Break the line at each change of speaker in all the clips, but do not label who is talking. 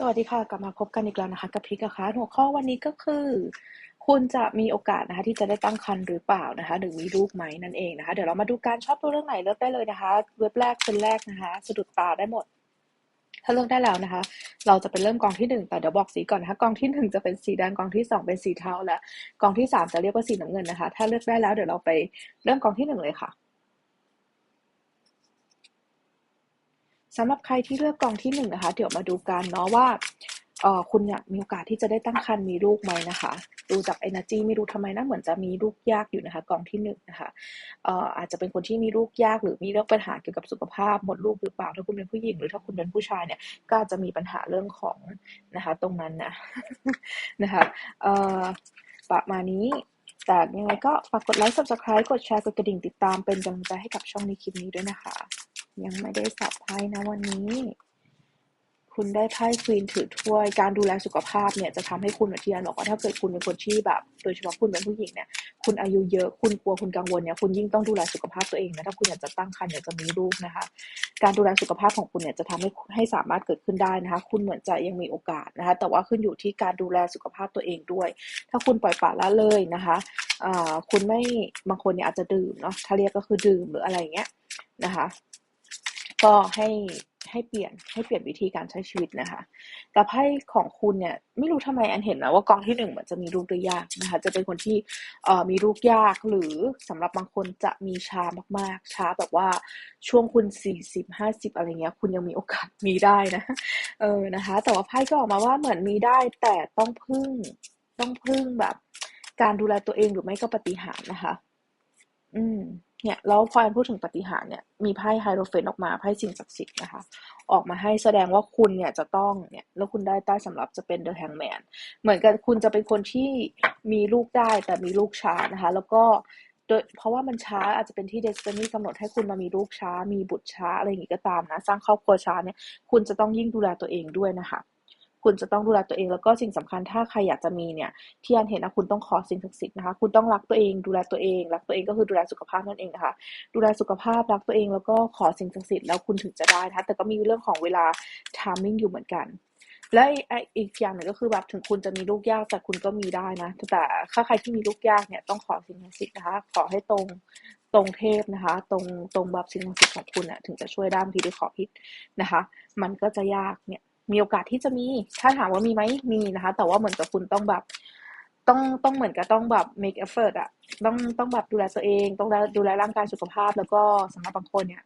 สวัสดีค่ะ กลับมาพบกันอีกแล้วนะคะกับพิกนะคะหัวข้อวันนี้ก็คือ คุณจะมีโอกาสนะคะ ที่จะได้ตั้งครรภ์หรือเปล่านะคะหรือมีลูกไหมนั่นเองนะคะ เดี๋ยวเรามาดูการชอบตัวเรื่องไหนเลือกได้เลยนะคะเว็บแรกเป็นแรกนะคะสะดุดตาได้หมด ถ้าเลือกได้แล้วนะคะ เราจะเป็นเริ่มกองที่หนึ่งแต่เดี๋ยวบอกสีก่อนนะคะกองที่หนึ่งจะเป็นสีแดงกองที่สองเป็นสีเทาและกองที่สามจะเรียกว่าสีน้ำเงินนะคะ ถ้าเลือกได้แล้วเดี๋ยวเราไปเริ่มกองที่หนึ่งเลยค่ะ สำหรับใครที่เลือกกองที่หนึ่งนะคะ เดี๋ยวมาดูกันเนาะว่าเออคุณเนี่ยมีโอกาสที่จะได้ตั้งครรภ์มีลูกไหมนะคะ ดูจาก energy ไม่รู้ทำไมนะเหมือนจะมีลูกยากอยู่นะคะกองที่หนึ่งนะคะเอ่ออาจจะเป็นคนที่มีลูกยากหรือมีเรื่องปัญหาเกี่ยวกับสุขภาพหมดลูกหรือเปล่าถ้าคุณเป็นผู้หญิงหรือถ้าคุณเป็นผู้ชายเนี่ยก็อาจจะมีปัญหาเรื่องของนะคะ ตรงนั้นนะนะคะเอ่อประมาณนี้แต่ยังไงก็ฝากกดไลค์ subscribe กดแชร์กดกระดิ่งติดตามเป็นกำลังใจให้กับช่องในคลิปนี้ด้วยนะคะ ยังไม่ได้สับไพ่นะวันนี้ คุณได้ไพ่ควีนถือถ้วย การดูแลสุขภาพเนี่ยจะทำให้คุณแบบที่อันบอกว่าถ้าเกิดคุณเป็นคนที่แบบ โดยเฉพาะคุณเป็นผู้หญิงเนี่ย คุณอายุเยอะ คุณกลัว คุณกังวลเนี่ย คุณยิ่งต้องดูแลสุขภาพตัวเองนะ ถ้าคุณอยากจะตั้งครรภ์อยากจะมีลูกนะคะ การดูแลสุขภาพของคุณเนี่ยจะทำให้ให้สามารถเกิดขึ้นได้นะคะ คุณเหมือนจะยังมีโอกาสนะคะ แต่ว่าขึ้นอยู่ที่การดูแลสุขภาพตัวเองด้วย ถ้าคุณปล่อยปละละเลยนะคะคุณไม่บางคนเนี่ยอาจจะดื่มเนาะ ถ้าเรียกก็คือดื่มหรืออะไรเงี้ยนะคะ ก็ให้ให้เปลี่ยนให้เปลี่ยนวิธีการใช้ชีวิตนะคะ แต่ไพ่ของคุณเนี่ยไม่รู้ทำไมอันเห็นนะว่ากองที่หนึ่งเหมือนจะมีลูกได้ยากนะคะ จะเป็นคนที่เอ่อมีลูกยากหรือสำหรับบางคนจะมีช้ามากๆช้าแบบว่าช่วงคุณสี่สิบห้าสิบอะไรเงี้ย คุณยังมีโอกาสมีได้นะเออนะคะ แต่ว่าไพ่ก็ออกมาว่าเหมือนมีได้แต่ต้องพึ่งต้องพึ่งแบบ การดูแลตัวเองหรือไม่ก็ปฏิหารนะคะ อืม เนี่ยแล้วพอพูดถึงปฏิหารเนี่ยมีไพ่ไฮโรเฟนออกมาไพ่สิ่งศักดิ์สิทธิ์นะคะ ออกมาให้แสดงว่าคุณเนี่ยจะต้องเนี่ยแล้วคุณได้ใต้สำหรับจะเป็นเดอะแฮงแมนเหมือนกับคุณจะเป็นคนที่มีลูกได้แต่มีลูกช้านะคะ แล้วก็โดยเพราะว่ามันช้าอาจจะเป็นที่เดสตินีกำหนดให้คุณมามีลูกช้า มีบุตรช้าอะไรอย่างงี้ก็ตามนะ สร้างครอบครัวช้าเนี่ยคุณจะต้องยิ่งดูแลตัวเองด้วยนะคะ คุณจะต้องดูแลตัวเองแล้วก็สิ่งสำคัญถ้าใครอยากจะมีเนี่ยที่อันเห็นนะคุณต้องขอสิ่งศักดิ์สิทธิ์นะคะคุณต้องรักตัวเองดูแลตัวเองรักตัวเองก็คือดูแลสุขภาพนั่นเองนะคะดูแลสุขภาพรักตัวเองแล้วก็ขอสิ่งศักดิ์สิทธิ์แล้วคุณถึงจะได้นะคะแต่ก็มีเรื่องของเวลาทามมิ่งอยู่เหมือนกันและอีกอย่างหนึ่งก็คือแบบถึงคุณจะมีลูกยากแต่คุณก็มีได้นะแต่ถ้าใครที่มีลูกยากเนี่ยต้องขอสิ่งศักดิ์สิทธิ์นะคะ ขอให้ตรงตรงเทพนะคะ ตรงตรงแบบสิ่งศักดิ์สิทธิ์ของคุณน่ะถึงจะช่วยด้านพิธีขอพิษนะคะ มันก็จะยากเนี่ย มีโอกาสที่จะมี ถ้าถามว่ามีไหมมีนะคะ แต่ว่าเหมือนกับคุณต้องแบบ ต้องต้องเหมือนกับต้องแบบ make effort อะต้องต้องแบบดูแลตัวเอง ต้องดูแลร่างกายสุขภาพ แล้วก็สำหรับบางคนเนี่ย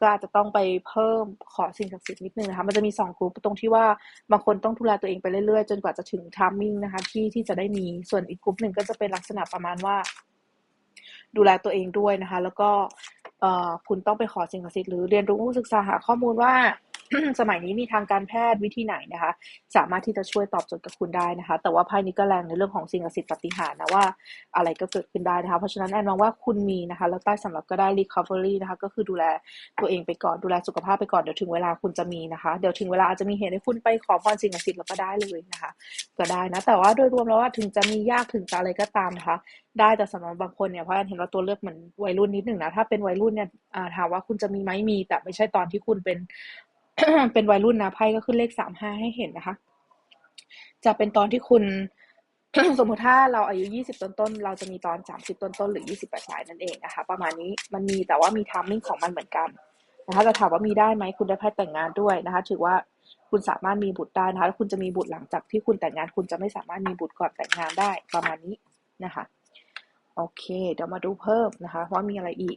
ก็อาจจะต้องไปเพิ่มขอสิ่งศักดิ์สิทธิ์นิดนึงนะคะ มันจะมีสองกลุ่มตรงที่ว่าบางคนต้องดูแลตัวเองไปเรื่อยๆ จนกว่าจะถึงทามมิ่งนะคะที่ที่จะได้มี ส่วนอีกกลุ่มหนึ่งก็จะเป็นลักษณะประมาณว่า ดูแลตัวเองด้วยนะคะ แล้วก็คุณต้องไปขอสิ่งศักดิ์สิทธิ์หรือเรียนรู้ศึกษาหาข้อมูลว่า สมัยนี้มีทางการแพทย์วิธีไหนนะคะ สามารถที่จะช่วยตอบโจทย์กับคุณได้นะคะ แต่ว่าไพ่นี้ก็แรงในเรื่องของสิ่งศักดิ์สิทธิ์ปฏิหารนะว่าอะไรก็เกิดขึ้นได้นะคะ เพราะฉะนั้นแอนมองว่าคุณมีนะคะ แล้วใต้สำหรับก็ได้ recovery นะคะ ก็คือดูแลตัวเองไปก่อนดูแลสุขภาพไปก่อนเดี๋ยวถึงเวลาคุณจะมีนะคะ เดี๋ยวถึงเวลาอาจจะมีเหตุให้คุณไปขอพรสิ่งศักดิ์สิทธิ์แล้วก็ได้เลยนะคะ ก็ได้นะ แต่ว่าโดยรวมแล้วว่าถึงจะมียากถึงจะอะไรก็ตามนะคะ ได้แต่สำหรับบางคนเนี่ยเพราะแอนเห็นว่าตัวเลือกเหมือนวัยรุ่นนิดหนึ่งนะถ้าเป็นวัยรุ่นเนี่ยถามว่าคุณจะมีไหมมี แต่ไม่ใช่ตอนที่คุณเป็น เป็นวัยรุ่นนะไพ่ก็ขึ้นเลขสามห้าให้เห็นนะคะ จะเป็นตอนที่คุณสมมติถ้าเราอายุยี่สิบต้นๆ เราจะมีตอนสามสิบต้นๆ หรือยี่สิบแปดปลายนั่นเองนะคะ ประมาณนี้มันมีแต่ว่ามีทามมิ่งของมันเหมือนกันนะคะจะถามว่ามีได้ไหมคุณได้ไพ่แต่งงานด้วยนะคะ ถือว่าคุณสามารถมีบุตรได้นะคะแล้วคุณจะมีบุตรหลังจากที่คุณแต่งงาน คุณจะไม่สามารถมีบุตรก่อนแต่งงานได้ประมาณนี้นะคะ โอเค เดี๋ยวมาดูเพิ่มนะคะว่ามีอะไรอีก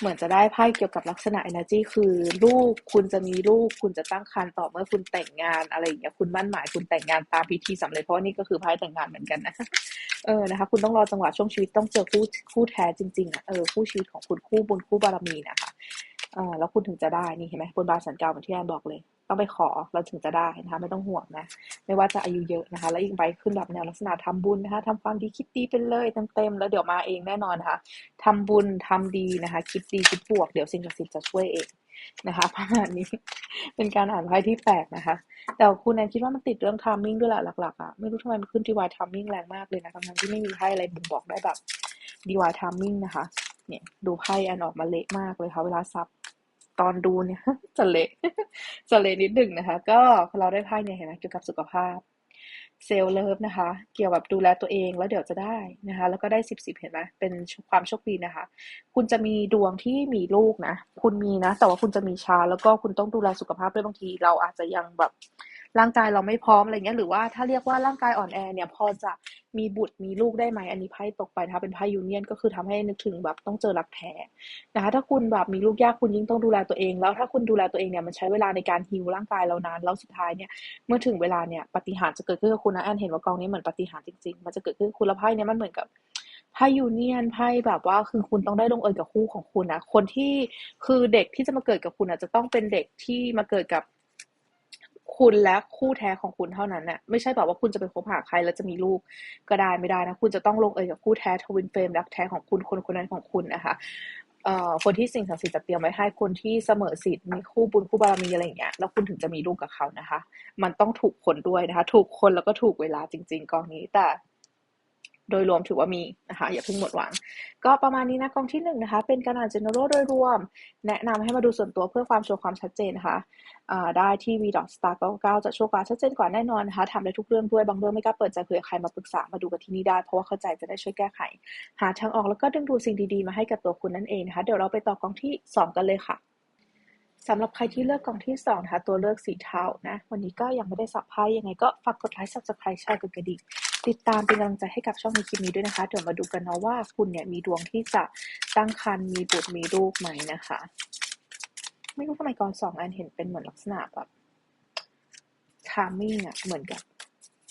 เหมือนจะได้ไพ่เกี่ยวกับลักษณะ energy คือลูกคุณจะมีลูกคุณจะตั้งครรภ์ต่อเมื่อคุณแต่งงานอะไรอย่างเงี้ยคุณมั่นหมายคุณแต่งงานตามพิธีสำเร็จเพราะนี่ก็คือไพ่แต่งงานเหมือนกันนะเออนะคะ คุณต้องรอจังหวะช่วงชีวิตต้องเจอคู่คู่แท้จริงๆอะเออคู่ชีวิตของคุณคู่บุญคู่บารมีนะคะ ออแล้วคุณถึงจะได้นี่เห็นไหมบนบาสันเก่าเหมือนที่แอนบอกเลย ต้องไปขอเราถึงจะได้นะคะ ไม่ต้องห่วงนะ ไม่ว่าจะอายุเยอะนะคะ แล้วอีกใบขึ้นแบบแนวลักษณะทำบุญนะคะทำความดีคิดดีไปเลยเต็มๆแล้วเดี๋ยวมาเองแน่นอนนะคะทำบุญทำดีนะคะ คิดดีคิดบวกเดี๋ยวสิ่งศักดิ์สิทธิ์จะช่วยเองนะคะประมาณนี้เป็นการอ่านไพ่ที่แปลกนะคะ แต่คุณแอนคิดว่ามันติดเรื่องทามมิ่งด้วยแหละหลักๆอะไม่รู้ทำไมมันขึ้นดีวายทามมิ่งแรงมากเลยนะทั้งที่ไม่มีไพ่อะไรบ่งบอกได้แบบดีวายทามมิ่งนะคะ เนี่ยดูไพ่แอนออกมาเละมากเลยค่ะเวลาซับ ตอนดูเนี่ยจะเละจะเละนิดหนึ่งนะคะ ก็เราได้ไพ่เนี่ยเห็นไหมเกี่ยวกับสุขภาพเซลล์เลิฟนะคะ เกี่ยวกับดูแลตัวเองแล้วเดี๋ยวจะได้นะคะ แล้วก็ได้สิบสิบเห็นไหมเป็นความโชคดีนะคะ คุณจะมีดวงที่มีลูกนะ คุณมีนะ แต่ว่าคุณจะมีช้าแล้วก็คุณต้องดูแลสุขภาพด้วยบางที เราอาจจะยังแบบ ร่างกายเราไม่พร้อมอะไรเงี้ยหรือว่าถ้าเรียกว่าร่างกายอ่อนแอเนี่ยพอจะมีบุตรมีลูกได้ไหมอันนี้ไพ่ตกไปนะคะเป็นไพ่ยูเนียนก็คือทำให้นึกถึงแบบต้องเจอรักแท้นะคะถ้าคุณแบบมีลูกยากคุณยิ่งต้องดูแลตัวเอง แล้วถ้าคุณดูแลตัวเองเนี่ยมันใช้เวลาในการฮิวร่างกายเรานานแล้วสุดท้ายเนี่ยเมื่อถึงเวลาเนี่ยปฏิหารจะเกิดขึ้นกับคุณนะแอนเห็นว่ากองนี้เหมือนปฏิหารจริงๆมันจะเกิดขึ้นคุณละไพ่เนี่ยมันเหมือนกับไพ่ยูเนียนไพ่แบบว่าคือคุณต้องได้ลงเอยกับคู่ของคุณนะคนที่คือเด็กที่จะมาเกิดกับคุณอะจะต้องเป็นเด็กที่มาเกิดกับ คุณและคู่แท้ของคุณเท่านั้นน่ะไม่ใช่แบบว่าคุณจะไปคบหาใครแล้วจะมีลูกก็ได้ไม่ได้นะ คุณจะต้องลงเอยกับคู่แท้ทวินเฟรมรักแท้ของคุณคนคนนั้นของคุณนะคะเอ่อคนที่สิ่งศักดิ์สิทธิ์จะเตรียมไว้ให้คนที่เสมอสิทธิ์มีคู่บุญคู่บารมีอะไรอย่างเงี้ยแล้วคุณถึงจะมีลูกกับเขานะคะ มันต้องถูกคนด้วยนะคะ ถูกคนแล้วก็ถูกเวลาจริง ๆกองนี้ แต่ โดยรวมถือว่ามีนะคะอย่าเพิ่งหมดหวัง ก็ประมาณนี้นะกองที่หนึ่งนะคะ เป็นการอ่าน general โดยรวม แนะนำให้มาดูส่วนตัวเพื่อความชัวร์ความชัดเจนนะคะได้ที่ v star 99จะชัวร์กว่าชัดเจนกว่าแน่นอนนะคะทำได้ทุกเรื่องด้วยบางเรื่องไม่กล้าเปิดใจเผื่อใครมาปรึกษามาดูกันที่นี่ได้ เพราะว่าเข้าใจจะได้ช่วยแก้ไข หาทางออกแล้วก็ดึงดูดสิ่งดีๆมาให้กับตัวคุณนั่นเองนะคะเดี๋ยวเราไปต่อกองที่ 2 กันเลยค่ะสำหรับใครที่เลือกกองที่2นะคะตัวเลือกสีเทานะ วันนี้ก็ยังไม่ได้สับไพ่ยังไงก็ฝากกดไลค์ subscribe แชร์กดกระดิ่ง ติดตามเป็นกำลังใจให้กับช่องในคลิปนี้ด้วยนะคะ เดี๋ยวมาดูกันนะว่าคุณเนี่ยมีดวงที่จะตั้งครรภ์มีบุตรมีลูกไหมนะคะ ไม่รู้ทำไมกอนสองอันเห็นเป็นเหมือนลักษณะแบบทามมิ่งอะเหมือนกับ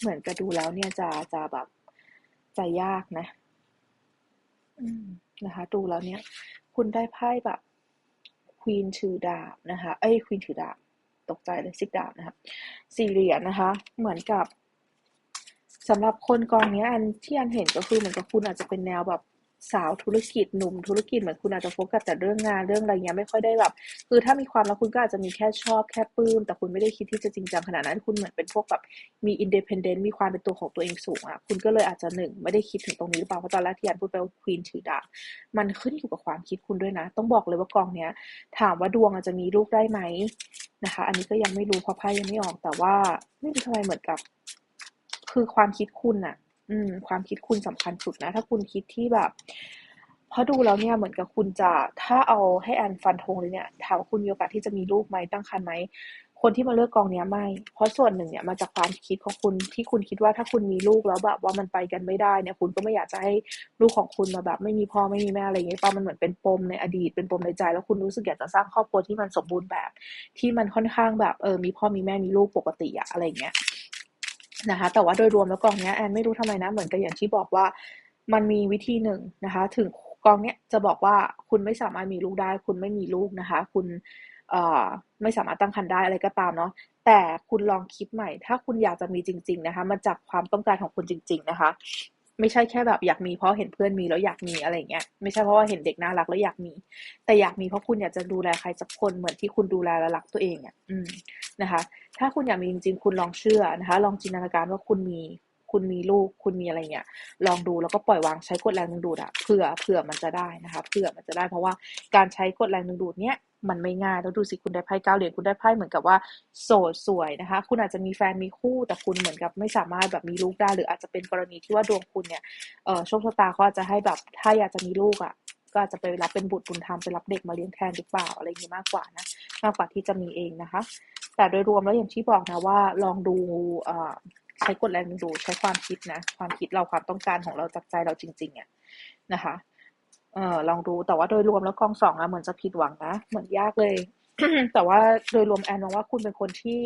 เหมือนกับดูแล้วเนี่ยจะจะแบบจะยากนะ อืมนะคะ ดูแล้วเนี่ย คุณได้ไพ่แบบควีนถือดาบนะคะ เอ้ยควีนถือดาบ ตกใจเลยสิบดาบนะคะสี่เหรียญนะคะ เหมือนกับ สำหรับคนกองนี้อันที่อันเห็นก็คือเหมือนกับคุณอาจจะเป็นแนวแบบสาวธุรกิจหนุ่มธุรกิจเหมือนคุณอาจจะโฟกัสแต่เรื่องงานเรื่องอะไรเงี้ยไม่ค่อยได้แบบคือถ้ามีความแล้วคุณก็อาจจะมีแค่ชอบแค่ปลื้มแต่คุณไม่ได้คิดที่จะจริงจังขนาดนั้น คุณเหมือนเป็นพวกแบบมีอินดีเพนเดนต์มีความเป็นตัวของตัวเองสูงอะคุณก็เลยอาจจะหนึ่งไม่ได้คิดถึงตรงนี้หรือเปล่าเพราะตอนแรกที่อันพูดไปว่าควีนถือดาบมันขึ้นอยู่กับความคิดคุณด้วยนะ ต้องบอกเลยว่ากองเนี้ย ถามว่าดวงอาจจะมีลูกได้ไหมนะคะ อันนี้ก็ยังไม่รู้เพราะไพ่ยังไม่ออกแต่ว่าไม่รู้ทำไมเหมือนกับ คือความคิดคุณอะอืม ความคิดคุณสำคัญสุดนะ ถ้าคุณคิดที่แบบเพราะดูแล้วเนี่ยเหมือนกับคุณจะถ้าเอาให้แอนฟันธงเลยเนี่ยถามว่าคุณมีโอกาสที่จะมีลูกไหมตั้งครรภ์ไหมคนที่มาเลือกกองเนี้ยไม่ เพราะส่วนหนึ่งเนี่ยมาจากความคิดของคุณที่คุณคิดว่าถ้าคุณมีลูกแล้วแบบว่ามันไปกันไม่ได้เนี่ย คุณก็ไม่อยากจะให้ลูกของคุณมาแบบ ไม่มีพ่อไม่มีแม่อะไรอย่างเงี้ยป่ะมันเหมือนเป็นปมในอดีตเป็นปมในใจ แล้วคุณรู้สึกอยากจะสร้างครอบครัวที่มันสมบูรณ์แบบ ที่มันค่อนข้างแบบเออมีพ่อมีแม่มีลูกปกติอะอะไรเงี้ย นะคะ แต่ว่าโดยรวมแล้วกองเนี้ยแอนไม่รู้ทำไมนะ เหมือนกับอย่างที่บอกว่ามันมีวิธีหนึ่งนะคะ ถึงกองเนี้ยจะบอกว่าคุณไม่สามารถมีลูกได้ คุณไม่มีลูกนะคะ คุณเอ่อไม่สามารถตั้งครรภ์ได้อะไรก็ตามเนาะแต่คุณลองคิดใหม่ ถ้าคุณอยากจะมีจริง ๆ นะคะ มาจากความต้องการของคุณจริง ๆ นะคะ ไม่ใช่แค่แบบอยากมีเพราะเห็นเพื่อนมีแล้วอยากมีอะไรเงี้ยไม่ใช่เพราะว่าเห็นเด็กน่ารักแล้วอยากมี แต่อยากมีเพราะคุณอยากจะดูแลใครสักคนเหมือนที่คุณดูแลและรักตัวเองอะอืมนะคะ ถ้าคุณอยากมีจริงๆ คุณลองเชื่อนะคะ ลองจินตนาการว่าคุณมี คุณมีลูกคุณมีอะไรเงี้ยลองดูแล้วก็ปล่อยวางใช้กฎแรงดึงดูดอะเผื่อเผื่อมันจะได้นะคะเผื่อมันจะได้เพราะว่าการใช้กฎแรงดึงดูดเนี้ยมันไม่ง่ายแล้วดูสิคุณได้ไพ่เก้าเหรียญคุณได้ไพ่เหมือนกับว่าโสดสวยนะคะ คุณอาจจะมีแฟนมีคู่ แต่คุณเหมือนกับไม่สามารถแบบมีลูกได้ หรืออาจจะเป็นกรณีที่ว่าดวงคุณเนี่ยเออโชคชะตาเขาอาจจะให้แบบถ้าอยากจะมีลูกอะก็อาจจะไปรับเป็นบุตรบุญธรรมไปรับเด็กมาเลี้ยงแทนหรือเปล่าอะไรอย่างนี้มากกว่านะมากกว่าที่จะมีเองนะคะ แต่โดยรวมแล้วอย่างที่บอกนะว่าลองดู ใช้กฎแรงดึงดูดใช้ความคิดนะ ความคิดเราความต้องการของเราจากใจเราจริง ๆอะนะคะเออลองดูแต่ว่าโดยรวมแล้วกองสองอะเหมือนจะผิดหวังนะเหมือนยากเลย แต่ว่าโดยรวมแอนมองว่าคุณเป็นคนที่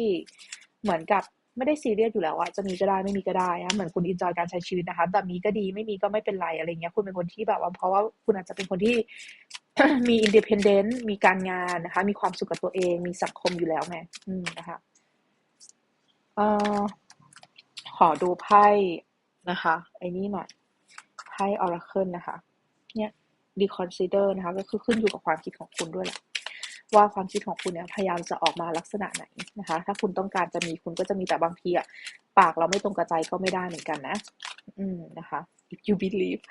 เหมือนกับไม่ได้ซีเรียสอยู่แล้วอะจะมีก็ได้ไม่มีก็ได้นะเหมือนคุณอินจอยการใช้ชีวิตนะคะแบบมีก็ดีไม่มีก็ไม่เป็นไรอะไรเงี้ย คุณเป็นคนที่แบบว่าเพราะว่าคุณอาจจะเป็นคนที่มีอินดีเพนเดนต์มีการงานนะคะ มีความสุขกับตัวเอง มีสังคมอยู่แล้วไงอืมนะคะเอ่อ ขอดูไพ่นะคะ ไอ้นี่หน่อย ไพ่ออร์เคิลนะคะ เนี่ย reconsider นะคะ ก็คือขึ้นอยู่กับความคิดของคุณด้วยแหละว่าความคิดของคุณเนี่ยพยายามจะออกมาลักษณะไหนนะคะ ถ้าคุณต้องการจะมีคุณก็จะมีแต่บางทีอะปากเราไม่ตรงกระใจก็ไม่ได้เหมือนกันนะ อืมนะคะ if you believe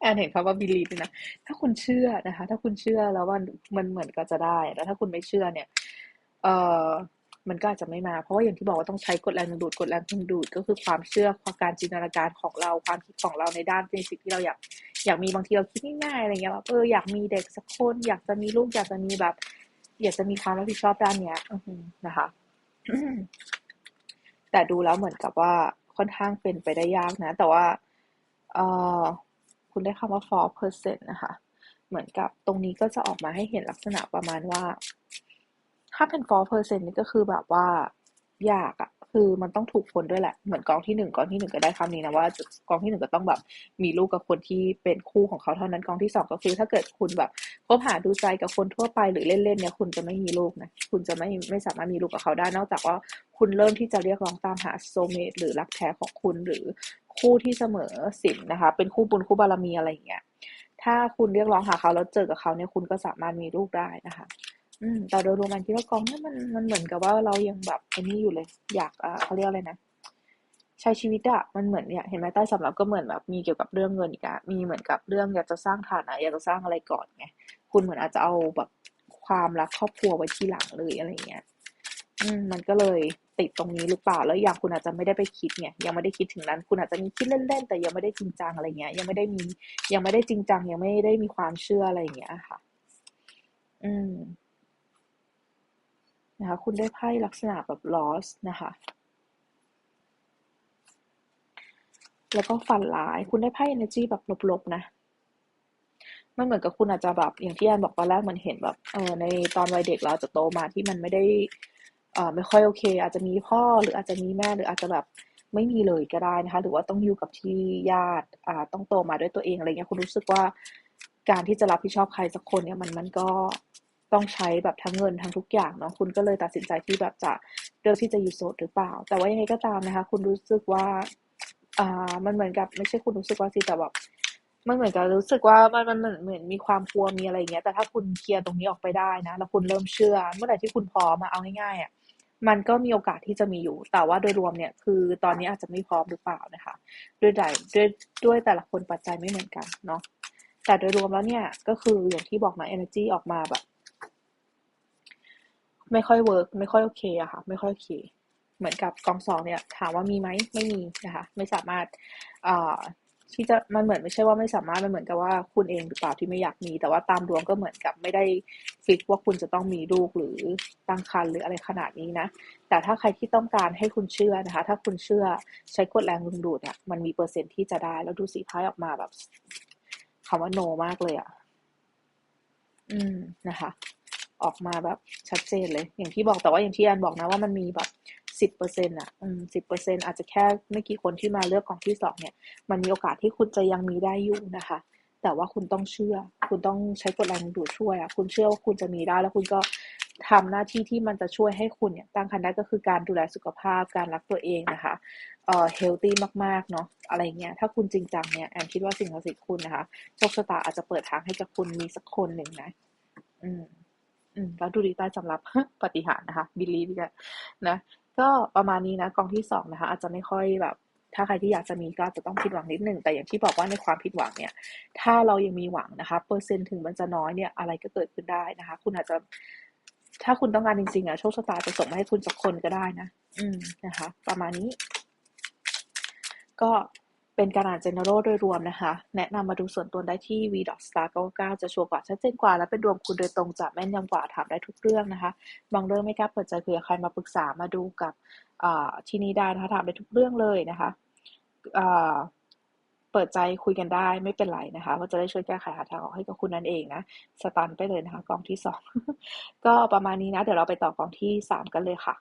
แอนเห็นคำว่า believe นะ ถ้าคุณเชื่อนะคะ ถ้าคุณเชื่อแล้วว่ามันเหมือนก็จะได้แต่ถ้าคุณไม่เชื่อเนี่ย เออ มันก็อาจจะไม่มา เพราะว่าอย่างที่บอกว่าต้องใช้กฎแรงดึงดูดกฎแรงดึงดูดก็คือความเชื่อความการจินตนาการของเราความคิดของเราในด้านในสิ่งที่เราอยากอยากมีบางทีเราคิดง่ายๆอะไรเงี้ยแบบเอออยากมีเด็กสักคนอยากจะมีลูกอยากจะมีแบบ อยากจะมีความรับผิดชอบด้านเนี้ยนะคะแต่ดูแล้วเหมือนกับว่าค่อนข้างเป็นไปได้ยากนะ แต่ว่าเออคุณได้คำว่า four percent นะคะ เหมือนกับตรงนี้ก็จะออกมาให้เห็นลักษณะประมาณว่า ถ้าเป็น four percent นี่ก็คือแบบว่ายากอะคือมันต้องถูกคนด้วยแหละ เหมือนกองที่หนึ่งกองที่หนึ่งก็ได้คำนี้นะว่ากองที่หนึ่งก็ต้องแบบมีลูกกับคนที่เป็นคู่ของเขาเท่านั้นกองที่สองก็คือ ถ้าเกิดคุณแบบคบหาดูใจกับคนทั่วไปหรือเล่นๆเนี่ยคุณจะไม่มีลูกนะคุณจะไม่ไม่สามารถมีลูกกับเขาได้ นอกจากว่าคุณเริ่มที่จะเรียกร้องตามหาโซเมตหรือรักแท้ของคุณหรือคู่ที่เสมอสินนะคะ เป็นคู่บุญคู่บารมีอะไรอย่างเงี้ยถ้าคุณเรียกร้องหาเขาแล้วเจอกับเขาเนี่ยคุณก็สามารถมีลูกได้นะคะ อืมแต่โดยรวมมันคิดว่ากองเนี่ยมันมันเหมือนกับว่าเรายังแบบอ้นี่อยู่เลย อยากอ่าเขาเรียกอะไรนะใช้ชีวิตอะมันเหมือนเนี่ยเห็นไหมใต้สำรับก็เหมือนแบบมีเกี่ยวกับเรื่องเงินอีกอะมีเหมือนกับเรื่องอยากจะสร้างฐานะอยากจะสร้างอะไรก่อนไงคุณเหมือนอาจจะเอาแบบความรักครอบครัวไว้ที่หลังเลยอะไรเงี้ยอืมมันก็เลยติดตรงนี้หรือเปล่าแล้วอย่างคุณอาจจะไม่ได้ไปคิดเนี่ยยังไม่ได้คิดถึงนั้น คุณอาจจะมีคิดเล่นๆแต่ยังไม่ได้จริงจังอะไรเงี้ย ยังไม่ได้มียังไม่ได้จริงจังยังไม่ได้มีความเชื่ออะไรเงี้ยค่ะ อืม นะคะคุณได้ไพ่ลักษณะแบบ loss นะคะแล้วก็ฝันร้าย คุณได้ไพ่ energy แบบลบๆนะมันเหมือนกับคุณอาจจะแบบอย่างที่แอนบอกตอนแรกมันเห็นแบบเออในตอนวัยเด็กเราจะโตมาที่มันไม่ได้เอ่อไม่ค่อยโอเค อาจจะมีพ่อหรืออาจจะมีแม่หรืออาจจะแบบไม่มีเลยก็ได้นะคะ หรือว่าต้องอยู่กับที่ญาติอ่าต้องโตมาด้วยตัวเองอะไรเงี้ยคุณรู้สึกว่าการที่จะรับผิดชอบใครสักคนเนี่ยมันมันก็ ต้องใช้แบบทั้งเงินทั้งทุกอย่างเนาะคุณก็เลยตัดสินใจที่แบบจะเลือกที่จะอยู่โสดหรือเปล่า แต่ว่ายังไงก็ตามนะคะ คุณรู้สึกว่าอ่ามันเหมือนกับไม่ใช่คุณรู้สึกว่าสิแต่แบบมันเหมือนกับรู้สึกว่ามันมันเหมือนเหมือนมีความกลัวมีอะไรอย่างเงี้ย แต่ถ้าคุณเคลียร์ตรงนี้ออกไปได้นะแล้วคุณเริ่มเชื่อ เมื่อไหร่ที่คุณพร้อมมาเอาง่ายๆอะมันก็มีโอกาสที่จะมีอยู่ แต่ว่าโดยรวมเนี่ยคือตอนนี้อาจจะไม่พร้อมหรือเปล่านะคะ ด้วยใจด้วยด้วยแต่ละคนปัจจัยไม่เหมือนกันเนาะแต่โดยรวมแล้วเนี่ยก็คืออย่างที่บอกนะ energy ออกมาแบบ ไม่ค่อยเวิร์กไม่ค่อยโอเคอะค่ะ ไม่ค่อยโอเค เหมือนกับกองสองเนี่ย ถามว่ามีไหมไม่มีนะคะ ไม่สามารถอ่าที่จะมันเหมือนไม่ใช่ว่าไม่สามารถมันเหมือนกับว่าคุณเองหรือเปล่าที่ไม่อยากมี แต่ว่าตามดวงก็เหมือนกับไม่ได้ฟิกว่าคุณจะต้องมีลูกหรือตั้งครรภ์หรืออะไรขนาดนี้นะ แต่ถ้าใครที่ต้องการให้คุณเชื่อนะคะ ถ้าคุณเชื่อใช้กดแรงดึงดูดเนี่ยมันมีเปอร์เซ็นที่จะได้ แล้วดูสีพายออกมาแบบคำว่าโนมากเลยอะ อืมนะคะ ออกมาแบบชัดเจนเลย อย่างที่บอกแต่ว่าอย่างที่อันบอกนะว่ามันมีแบบสิบเปอร์เซ็นต์อะสิบเปอร์เซ็นต์อาจจะแค่ไม่กี่คนที่มาเลือกกองที่สองเนี่ย มันมีโอกาสที่คุณจะยังมีได้อยู่นะคะ แต่ว่าคุณต้องเชื่อ คุณต้องใช้กฎแรงดูดช่วยอะคุณเชื่อว่าคุณจะมีได้ แล้วคุณก็ทำหน้าที่ที่มันจะช่วยให้คุณเนี่ยตั้งครรภ์ได้ก็คือการดูแลสุขภาพการรักตัวเองนะคะเอ่อเฮลตี้มากๆเนาะอะไรเงี้ยถ้าคุณจริงจังเนี่ยแอนคิดว่าสิ่งศักดิ์สิทธิ์คุณนะคะโชคชะตาอาจจะเปิดทางให้กับคุณมีสักคนหนึ่งนะ อืม แล้วดูดีใต้สำหรับปฏิหารนะคะบิลลี่เนี่ยนะก็ประมาณนี้นะกองที่สองนะคะ อาจจะไม่ค่อยแบบ ถ้าใครที่อยากจะมีก็จะต้องผิดหวังนิดหนึ่งแต่อย่างที่บอกว่าในความผิดหวังเนี่ย ถ้าเรายังมีหวังนะคะ เปอร์เซ็นต์ถึงมันจะน้อยเนี่ยอะไรก็เกิดขึ้นได้นะคะ คุณอาจจะ ถ้าคุณต้องการจริงๆอะโชคชะตาจะส่งมาให้คุณสักคนก็ได้นะ อืมนะคะ ประมาณนี้ ก็ เป็นการอ่าน general โดยรวมนะคะ แนะนำมาดูส่วนตัวได้ที่ v star 99 จะชัวร์กว่าชัดเจนกว่า และเป็นดวงคุณโดยตรงจะแม่นยำกว่าถามได้ทุกเรื่องนะคะ บางเรื่องไม่กล้าเปิดใจเผื่อใครมาปรึกษามาดูกับที่นี้ได้นะคะถามได้ทุกเรื่องเลยนะคะเปิดใจคุยกันได้ไม่เป็นไรนะคะว่าจะได้ช่วยแก้ไขหาทางออกให้กับคุณนั่นเองนะสตันไปเลยนะคะกองที่สองก็ประมาณนี้นะ เดี๋ยวเราไปต่อกองที่สามกันเลยค่ะ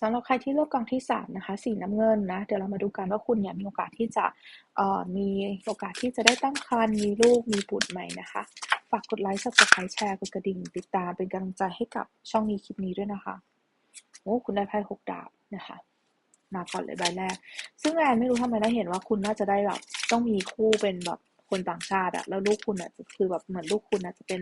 สำหรับใครที่เลือกกองที่สามนะคะสีน้ำเงินนะเดี๋ยวเรามาดูกันว่าคุณเนี่ยมีโอกาสที่จะเอ่อมีโอกาสที่จะได้ตั้งครรภ์มีลูกมีบุตรใหม่นะคะ ฝากกดไลค์ subscribe แชร์กดกระดิ่ง ติดตามเป็นกำลังใจให้กับช่องนี้คลิปนี้ด้วยนะคะโอ้คุณได้ไพ่หกดาบนะคะมาก่อนเลยใบแรก ซึ่งแอนไม่รู้ทำไมได้เห็นว่าคุณน่าจะได้แบบต้องมีคู่เป็นแบบ คนต่างชาติอะแล้วลูกคุณอะคือแบบเหมือนลูกคุณอะจะเป็น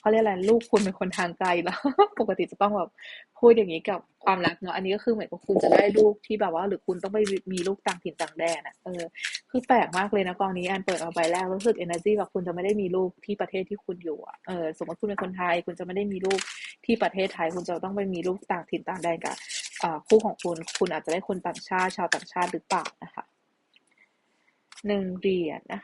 เขาเรียกอะไรลูกคุณเป็นคนทางไกลแล้ว ปกติจะต้องแบบพูดอย่างนี้กับความรักเนาะอันนี้ก็คือเหมือนกับคุณจะได้ลูกที่แบบว่า หรือคุณต้องไปมีลูกต่างถิ่นต่างแดนอะเออคือแปลกมากเลยนะกองนี้อันเปิดเอาใบแรกรู้สึก energy แบบคุณจะไม่ได้มีลูกที่ประเทศที่คุณอยู่อะเออสมมติคุณเป็นคนไทย คุณจะไม่ได้มีลูกที่ประเทศไทย คุณจะต้องไปมีลูกต่างถิ่นต่างแดนกับคู่ของคุณ คุณอาจจะได้คนต่างชาติชาวต่างชาติหรือเปล่านะคะหนึ่งเหรียญนะ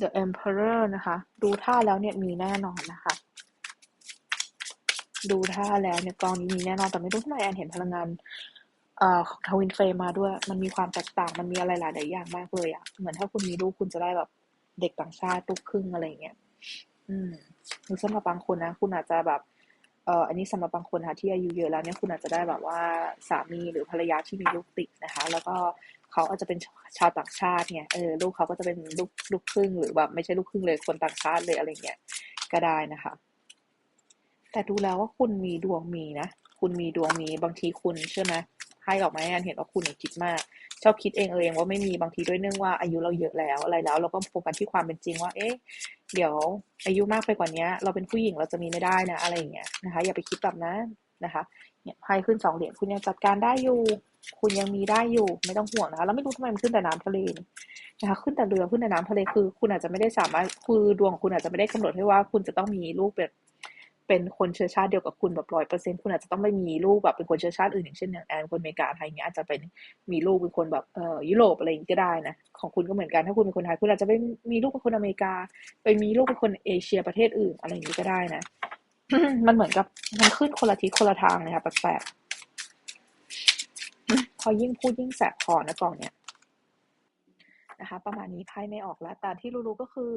The Emperor นะคะ ดูท่าแล้วเนี่ยมีแน่นอนนะคะ ดูท่าแล้วเนี่ยกองนี้มีแน่นอนแต่ไม่รู้ทำไมแอนเห็นพลังงานเอ่อของทวินเฟรมมาด้วย มันมีความแตกต่างมันมีอะไรหลายๆอย่างมากเลยอะเหมือนถ้าคุณมีลูกคุณจะได้แบบเด็กต่างชาติลูกครึ่งอะไรเงี้ย อืมหรือสำหรับบางคนนะ คุณอาจจะแบบ เอ่ออันนี้สำหรับบางคนค่ะที่อายุเยอะแล้วเนี่ยคุณอาจจะได้แบบว่าสามีหรือภรรยาที่มีลูกติดนะคะ แล้วก็เขาอาจจะเป็นชาวต่างชาติเนี่ยเออลูกเขาก็จะเป็นลูกลูกครึ่งหรือแบบไม่ใช่ลูกครึ่งเลยคนต่างชาติเลยอะไรเงี้ยก็ได้นะคะ แต่ดูแล้วว่าคุณมีดวงมีนะ คุณมีดวงมีบางทีคุณเชื่อไหมให้ออกมาให้อันเห็นว่าคุณคิดมาก ชอบคิดเองเองว่าไม่มีบางทีด้วยเนื่องว่าอายุเราเยอะแล้วอะไรแล้ว เราก็โฟกัสที่ความเป็นจริงว่า เอ๊ะเดี๋ยวอายุมากไปกว่านี้เราเป็นผู้หญิงเราจะมีไม่ได้นะ อะไรอย่างเงี้ยนะคะ อย่าไปคิดแบบนั้นนะคะเนี่ยไพ่ขึ้นสองเหรียญคุณยังจัดการได้อยู่ คุณยังมีได้อยู่ไม่ต้องห่วงนะคะแล้วไม่รู้ทำไมมันขึ้นแต่น้ำทะเลนะคะ ขึ้นแต่เรือขึ้นแต่น้ำทะเลคือ คุณอาจจะไม่ได้สามารถคือดวงคุณอาจจะไม่ได้กำหนดให้ว่า คุณจะต้องมีลูกแบบ เป็นคนเชื้อชาติเดียวกับคุณแบบร้อยเปอร์เซ็นต์คุณอาจจะต้องไม่มีลูกแบบเป็นคนเชื้อชาติอื่นอย่างเช่นอย่างแอนคนอเมริกาไทยเงี้ยอาจจะเป็นมีลูกเป็นคนแบบเอ่อยุโรปอะไรอย่างงี้ก็ได้นะของคุณก็เหมือนกันถ้าคุณเป็นคนไทยคุณอาจจะไม่มีลูกเป็นคนอเมริกา ไปมีลูกเป็นคนเอเชียประเทศอื่นอะไรอย่างงี้ก็ได้นะ มันเหมือนกับมันขึ้นคนละทิศคนละทางเลยค่ะแปลกๆพอยิ่งพูดยิ่งแสบคอนะกล่องเนี้ยนะคะประมาณนี้ไพ่ไม่ออกแล้วแต่ที่รู้ๆก็คือ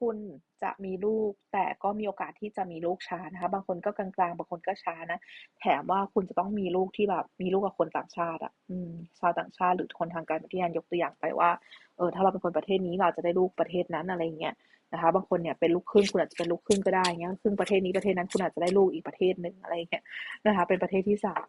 คุณจะมีลูก แต่ก็มีโอกาสที่จะมีลูกช้านะคะ บางคนก็กลางๆ บางคนก็ช้านะ แถมว่าคุณจะต้องมีลูกที่แบบ มีลูกกับคนต่างชาติ อะ อืม ชาวต่างชาติหรือคนทางการที่แอนยกตัวอย่างไปว่า เออ ถ้าเราเป็นคนประเทศนี้เราจะได้ลูกประเทศนั้นอะไรเงี้ยนะคะ บางคนเนี่ยเป็นลูกครึ่งคุณอาจจะเป็นลูกครึ่งก็ได้เงี้ย ครึ่งประเทศนี้ประเทศนั้นคุณอาจจะได้ลูกอีกประเทศหนึ่งอะไรเงี้ยนะคะ เป็นประเทศที่สาม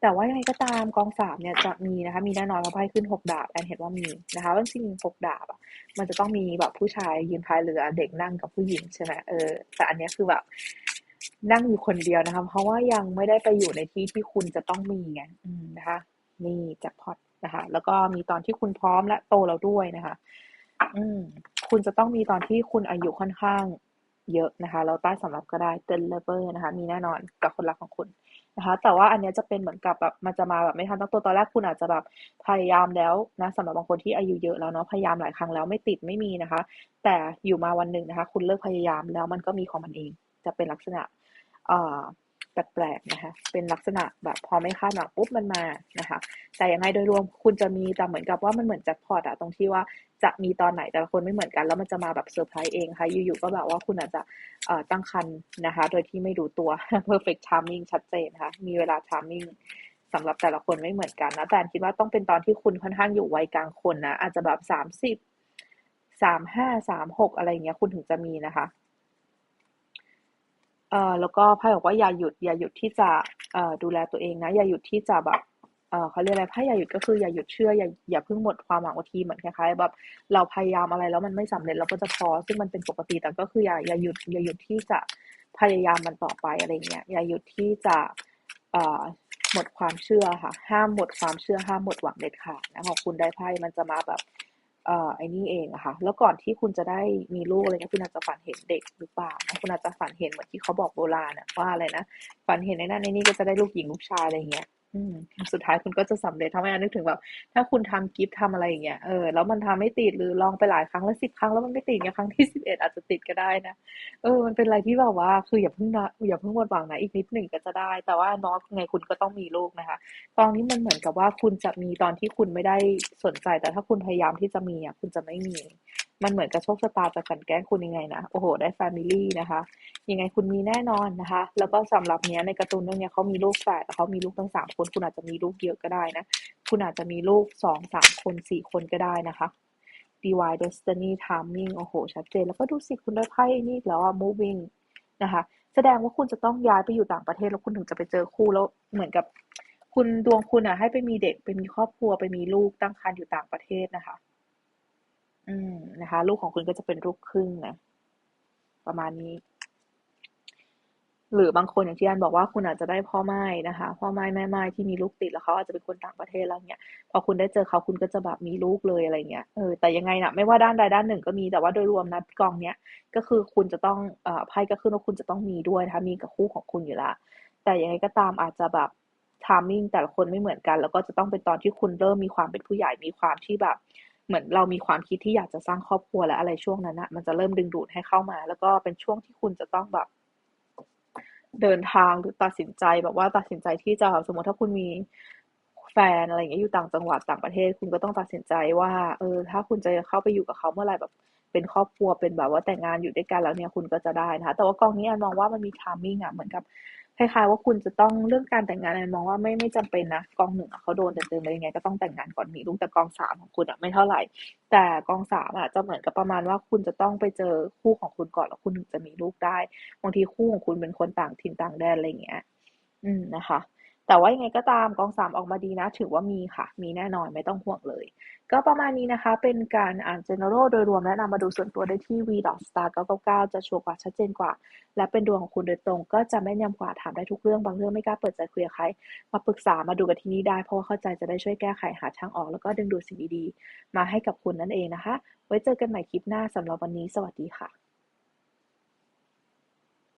แต่ว่ายังไงก็ตามกองสามเนี่ยจะมีนะคะ มีแน่นอนเพราะไพ่ขึ้นหกดาบแอนเห็นว่ามีนะคะว่าจริงหกดาบอะมันจะต้องมีแบบผู้ชายยืนพายเรือเด็กนั่งกับผู้หญิงใช่ไหมเออแต่อันนี้คือแบบนั่งอยู่คนเดียวนะคะ เพราะว่ายังไม่ได้ไปอยู่ในที่ที่คุณจะต้องมีไงนะคะ นี่จ็คพอตนะคะ แล้วก็มีตอนที่คุณพร้อมและโตแล้วด้วยนะคะ อืม คุณจะต้องมีตอนที่คุณอายุค่อนข้างเยอะนะคะแล้วใต้สำรับก็ได้เตนเลเวอร์นะคะ มีแน่นอนกับคนรักของคุณ นะคะ แต่ว่าอันนี้จะเป็นเหมือนกับแบบมันจะมาแบบไม่ทันตั้งตัวตอนแรกคุณอาจจะแบบพยายามแล้วนะสำหรับบางคนที่อายุเยอะแล้วเนาะพยายามหลายครั้งแล้วไม่ติดไม่มีนะคะ แต่อยู่มาวันหนึ่งนะคะ คุณเลิกพยายามแล้วมันก็มีของมันเอง จะเป็นลักษณะอ่อ แปลกๆนะคะ เป็นลักษณะแบบพอไม่คาดหวังปุ๊บมันมานะคะ แต่ยังไงโดยรวมคุณจะมีแต่เหมือนกับว่ามันเหมือนแจ็คพอตอะตรงที่ว่าจะมีตอนไหนแต่ละคนไม่เหมือนกันแล้วมันจะมาแบบเซอร์ไพรส์เองค่ะ อยู่ๆก็แบบว่าคุณอาจจะตั้งคันนะคะ โดยที่ไม่รู้ตัว perfect timing ชัดเจนนะคะมีเวลา timing สำหรับแต่ละคนไม่เหมือนกันนะแต่คิดว่าต้องเป็นตอนที่คุณค่อนข้างอยู่วัยกลางคนนะอาจจะแบบสามสิบสามห้าสามหกอะไรเงี้ยคุณถึงจะมีนะคะ เอ่อแล้วก็ไพ่บอกว่าอย่าหยุดอย่าหยุดที่จะเอ่อดูแลตัวเองนะ อย่าหยุดที่จะแบบเออเขาเรียกอะไรไพ่อย่าหยุดก็คืออย่าหยุดเชื่ออย่าอย่าเพิ่งหมดความหวังบางทีเหมือนคล้ายๆแบบเราพยายามอะไรแล้วมันไม่สำเร็จเราก็จะพอซึ่งมันเป็นปกติแต่ก็คืออย่าอย่าหยุดอย่าหยุดที่จะพยายามมันต่อไปอะไรเงี้ยอย่าหยุดที่จะเอ่อหมดความเชื่อค่ะ ห้ามหมดความเชื่อห้ามหมดหวังเด็ดขาดนะของคุณได้ไพ่มันจะมาแบบ เอ่อไอ้นี่เองอะค่ะ แล้วก่อนที่คุณจะได้มีลูกอะไรเงี้ยคุณอาจจะฝันเห็นเด็กหรือเปล่านะคุณอาจจะฝันเห็นเหมือนที่เขาบอกโบราณอะว่าอะไรนะฝันเห็นในนั้นในนี้ก็จะได้ลูกหญิงลูกชายอะไรเงี้ย อืมสุดท้ายคุณก็จะสำเร็จทำให้อันนึกถึงแบบ ถ้าคุณทำกิฟต์ทำอะไรอย่างเงี้ยเออแล้วมันทำไม่ติดหรือลองไปหลายครั้งแล้วสิบครั้งแล้วมันไม่ติดเนี่ยครั้งที่สิบเอ็ดอาจจะติดก็ได้นะเออมันเป็นอะไรที่แบบว่า คืออย่าเพิ่งนะอย่าเพิ่งหมดหวังนะอีกนิดหนึ่งก็จะได้ แต่ว่าน้องไงคุณก็ต้องมีลูกนะคะ ตอนนี้มันเหมือนกับว่าคุณจะมีตอนที่คุณไม่ได้สนใจ แต่ถ้าคุณพยายามที่จะมีอะคุณจะไม่มี มันเหมือนกับโชคชะตาจะกันแกล้งคุณยังไงนะโอ้โห ได้แฟมิลี่นะคะ ยังไงคุณมีแน่นอนนะคะ แล้วก็สำหรับเนี้ยในการ์ตูนเรื่องนี้ยเขามีลูกแฝดเขามีลูกทั้งสามคน คุณอาจจะมีลูกเยอะก็ได้นะ คุณอาจจะมีลูกสองสามคนสี่คนก็ได้นะคะ Divine Destiny Timing โอ้โห ชัดเจน แล้วก็ดูสิคุณได้ไพ่นี่แล้วอะ moving นะคะ แสดงว่าคุณจะต้องย้ายไปอยู่ต่างประเทศแล้วคุณถึงจะไปเจอคู่แล้วเหมือนกับ คุณดวงคุณอะให้ไปมีเด็กไปมีครอบครัวไปมีลูกตั้งครรภ์อยู่ต่างประเทศนะคะ อืมนะคะ ลูกของคุณก็จะเป็นลูกครึ่งนะประมาณนี้ หรือบางคนอย่างที่อันบอกว่าคุณอาจจะได้พ่อไม้นะคะ พ่อไม้แม่ไม้ที่มีลูกติดแล้วเขาอาจจะเป็นคนต่างประเทศแล้วเนี่ยพอคุณได้เจอเขาคุณก็จะแบบมีลูกเลยอะไรเงี้ยเออแต่ยังไงนะไม่ว่าด้านใดด้านหนึ่งก็มีแต่ว่าโดยรวมนะกองเนี้ยก็คือคุณจะต้องเอ่อไพ่ก็ขึ้นว่าคุณจะต้องมีด้วยนะคะมีกับคู่ของคุณอยู่ละแต่ยังไงก็ตามอาจจะแบบทามมิ่งแต่ละคนไม่เหมือนกัน แล้วก็จะต้องเป็นตอนที่คุณเริ่มมีความเป็นผู้ใหญ่มีความที่แบบ เหมือนเรามีความคิดที่อยากจะสร้างครอบครัวและอะไรช่วงนั้นนะมันจะเริ่มดึงดูดให้เข้ามา แล้วก็เป็นช่วงที่คุณจะต้องแบบ เดินทางหรือตัดสินใจแบบว่าตัดสินใจที่จะสมมติถ้าคุณมีแฟนอะไรอย่างเงี้ยอยู่ต่างจังหวัดต่างประเทศ คุณก็ต้องตัดสินใจว่า เออ ถ้าคุณจะเข้าไปอยู่กับเขาเมื่อไหร่แบบเป็นครอบครัวเป็นแบบว่าแต่งงานอยู่ด้วยกันแล้วเนี่ยคุณก็จะได้นะคะแต่ว่ากองนี้อันมองว่ามันมีทามมิ่งอะเหมือนกับ คล้ายๆว่าคุณจะต้องเรื่องการแต่งงานอันมองว่าไม่ไม่จำเป็นนะกองหนึ่งอะเขาโดนเต็มๆเลยยังไงก็ต้องแต่งงานก่อนมีลูกแต่กองสามของคุณอะไม่เท่าไหร่ แต่กองสามอะจะเหมือนกับประมาณว่าคุณจะต้องไปเจอคู่ของคุณก่อนแล้วคุณถึงจะมีลูกได้บางทีคู่ของคุณเป็นคนต่างถิ่นต่างแดนอะไรอย่างเงี้ย อืมนะคะ แต่ว่ายังไงก็ตามกองสามออกมาดีนะ ถือว่ามีค่ะ มีแน่นอนไม่ต้องห่วงเลย ก็ประมาณนี้นะคะ เป็นการอ่าน general โดยรวมและนำมาดูส่วนตัวได้ที่ v star 999 จะชัวร์กว่าชัดเจนกว่า และเป็นดวงของคุณโดยตรง ก็จะแม่นยำกว่าถามได้ทุกเรื่องบางเรื่องไม่กล้าเปิดใจคุยกับใครมาปรึกษามาดูกันที่นี่ได้เพราะว่าเข้าใจจะได้ช่วยแก้ไขหาทางออก แล้วก็ดึงดูดสิ่งดีๆมาให้กับคุณนั่นเองนะคะ ไว้เจอกันใหม่คลิปหน้าสำหรับวันนี้ สวัสดีค่ะ